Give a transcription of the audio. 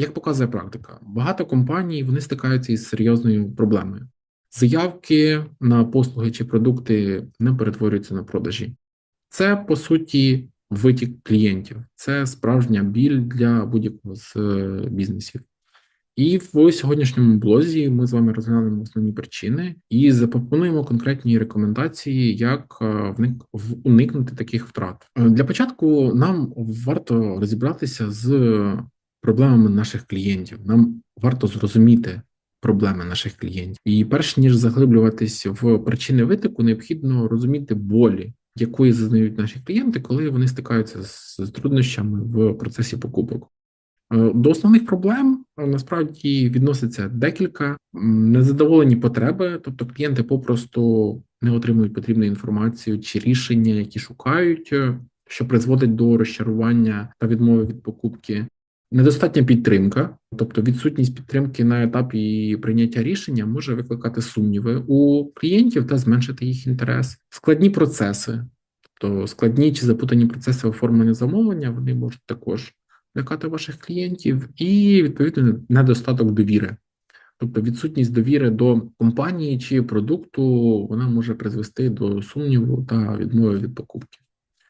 Як показує практика, багато компаній вони стикаються із серйозною проблемою. Заявки на послуги чи продукти не перетворюються на продажі. Це по суті витік клієнтів, це справжня біль для будь-якого з е, бізнесів. І в сьогоднішньому блозі ми з вами розглянемо основні причини і запропонуємо конкретні рекомендації, як е, уникнути таких втрат. Е, Для початку нам варто розібратися з проблемами наших клієнтів. Нам варто зрозуміти проблеми наших клієнтів. І перш ніж заглиблюватись в причини витоку, необхідно розуміти болі, якої зазнають наші клієнти, коли вони стикаються з труднощами в процесі покупок. Е, До основних проблем е, насправді відноситься декілька незадоволені потреби, тобто клієнти попросту не отримують потрібну інформацію чи рішення, які шукають, е, що призводить до розчарування та відмови від покупки. Недостатня підтримка, тобто відсутність підтримки на етапі прийняття рішення може викликати сумніви у клієнтів та зменшити їх інтерес. Складні процеси, тобто складні чи запутані процеси оформлення замовлення, вони можуть також лякати ваших клієнтів, і відповідно недостаток довіри. Тобто відсутність довіри до компанії чи продукту вона може призвести до сумніву та відмови від покупки.